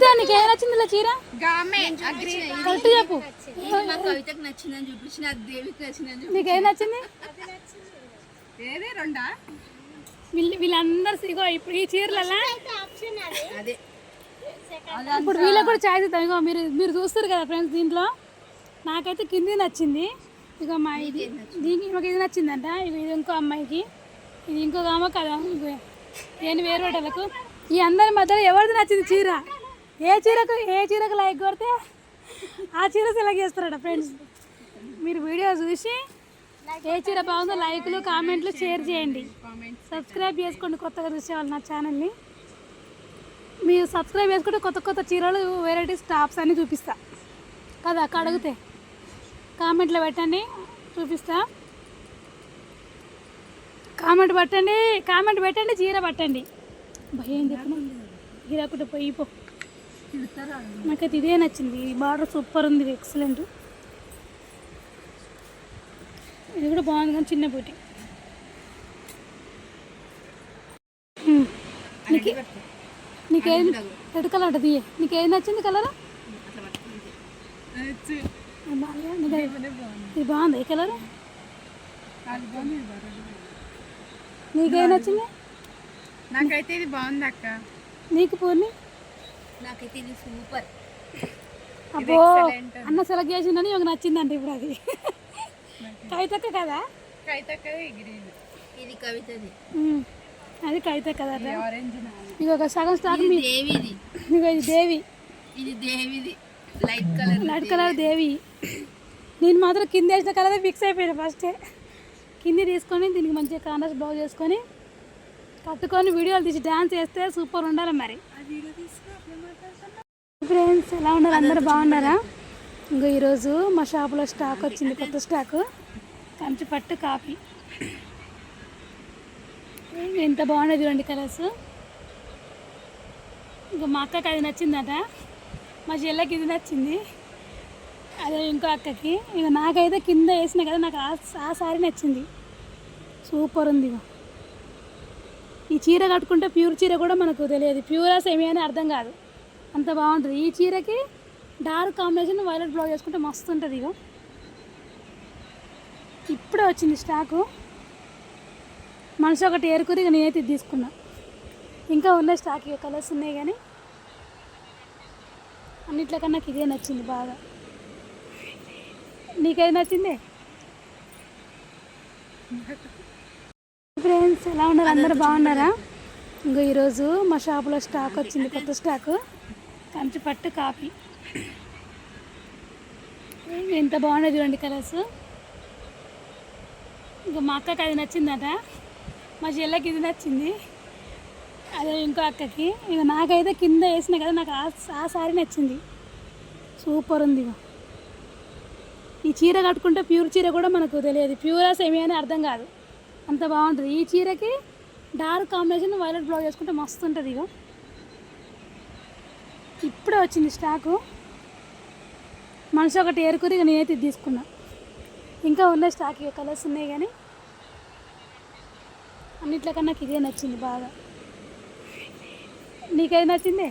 కవిత నీకు ఏం నచ్చింది ఇలా చీర? కరెక్ట్ చెప్పు. కవితకు నచ్చిందని చూపించిన దేవికి నచ్చిందని నీకు ఏం నచ్చింది? ఏది రెండా? వీళ్ళు వీళ్ళందరూ ఇగో ఇప్పుడు ఈ చీరలలో? ఇప్పుడు వీళ్ళకి కూడా ఛాయిస్ ఇద్దాం. ఇగో మీరు మీరు చూస్తారు కదా ఫ్రెండ్స్ దీంట్లో? నాకైతే కింది నచ్చింది. ఇక మా ఇది. దీనికి ఒక ఇది నచ్చిందంట. ఇది ఇంకో అమ్మాయికి. ఇది ఇంకొక ఆమె కదా. ఇగో నేను వేరు వాళ్ళకు ఈ అందరి మధ్యలో ఎవరిది నచ్చింది చీర? ఏ చీరకు ఏ చీరకు లైక్ కొడితే ఆ చీర సెలెక్ట్ చేస్తారట ఫ్రెండ్స్ మీరు వీడియో చూసి ఏ చీర బాగుందో లైక్లు కామెంట్లు షేర్ చేయండి. సబ్స్క్రైబ్ చేసుకోండి కొత్తగా చూసేవాళ్ళు నా ఛానల్ని మీరు సబ్స్క్రైబ్ చేసుకుంటే కొత్త కొత్త చీరలు వెరైటీస్ టాప్స్ అన్నీ చూపిస్తా. కదా అక్క అడిగితే. కామెంట్లో పెట్టండి చూపిస్తా. కామెంట్ పెట్టండి కామెంట్ పెట్టండి చీర పట్టండి. భయం చెప్పండి గిరాకుట పోయి పో. నాకైతే ఇదే నచ్చింది. ఈ బార్డర్ సూపర్ ఉంది ఎక్సలెంట్. ఇది కూడా బాగుంది కానీ చిన్న పోటీ. నీకు నీకేది రెడ్ కలర్ తీయ నీకేది నచ్చింది కలర్? ఇది బాగుంది. కలర్? నీకేది నచ్చింది? నాకైతే ఇది బాగుంది అక్క. నీకు పూర్ణి? నాకైతే ఇది సూపర్ అబ్బో అన్న సెలెక్ట్ చేసిందని ఇವಾಗ నచ్చిందంట ఇప్పుడు అది. కవితక్క కదా? కవితక్క గ్రీన్ ఇది కవితది. అది కవితక్క కదా ఆరెంజ్ ఇక ఒక సగం స్టాక్ ఇది దేవిది. ఇక ఇది దేవి. ఇది దేవిది. Light colour red colour Devi. నేను మాత్రం కింద వేసిన కలర్ ఫిక్స్ అయిపోయాను ఫస్టే కింది తీసుకొని దీనికి మంచిగా కాంట్రాస్ట్ బ్లౌజ్ చేసుకొని కట్టుకొని వీడియోలు తీసి డ్యాన్స్ చేస్తే సూపర్ ఉండాలి మరి. ఫ్రెండ్స్ ఎలా ఉన్నారు? అందరు బాగున్నారా? ఇంకో ఈరోజు మా షాప్లో స్టాక్ వచ్చింది కొత్త స్టాక్ కంచి పట్టు కాఫీ. ఎంత బాగున్నాయి చూడండి కలర్స్ ఇంకా మా అక్కకి అది నచ్చిందట. మా చెల్లెకి ఇది నచ్చింది. అదే ఇంకో అక్కకి. ఇక నాకైతే కింద వేసిన కదా నాకు ఆ ఆ సారీ నచ్చింది. సూపర్ ఉంది ఇక ఈ చీర కట్టుకుంటే ప్యూర్ చీర కూడా మనకు తెలియదు. ప్యూరా సేమి అని అర్థం కాదు. అంత బాగుంటుంది. ఈ చీరకి డార్క్ కాంబినేషన్ వైలెట్ బ్లౌజ్ చేసుకుంటే మస్తు ఉంటుంది ఇక ఇప్పుడే వచ్చింది స్టాకు మనిషి ఒకటి ఏరుకుని ఇక నేనైతే తీసుకున్నా. ఇంకా ఉన్నాయి స్టాక్ ఇక కలర్స్ ఉన్నాయి కానీ అన్నిట్లో కన్నా నాకు ఇదే నచ్చింది బాగా. నీకేది నచ్చిందే? ఫ్రెండ్స్ ఎలా ఉన్నారు? అందరు బాగున్నారా? ఇంకో ఈరోజు మా షాపులో స్టాక్ వచ్చింది కొత్త స్టాక్. కంచి పట్టు కాఫీ. ఎంత బాగున్నాయి చూడండి కలర్స్. ఇంకా మా అక్కకి అది నచ్చిందట. మా చెల్లెకి ఇది నచ్చింది. అదే ఇంకో అక్కకి. ఇక నాకైతే కింద వేసిన కదా నాకు ఆ సారీ నచ్చింది. సూపర్ ఉంది ఇక ఈ చీర కట్టుకుంటే ప్యూర్ చీర కూడా మనకు తెలియదు. ప్యూరా సెమీ అని అర్థం కాదు. అంత బాగుంటుంది. ఈ చీరకి డార్క్ కాంబినేషన్ వైలెట్ బ్లౌజ్ చేసుకుంటే మస్తు ఉంటుంది ఇక ఇప్పుడే వచ్చింది స్టాకు మనిషి ఒకటి ఏరుకుని ఇక నేనైతే తీసుకున్నా. ఇంకా ఉన్నాయి స్టాక్ ఇక కలర్స్ ఉన్నాయి కానీ అన్నిట్లకన్నా నాకు ఇదే నచ్చింది బాగా. నీకేది నచ్చింది?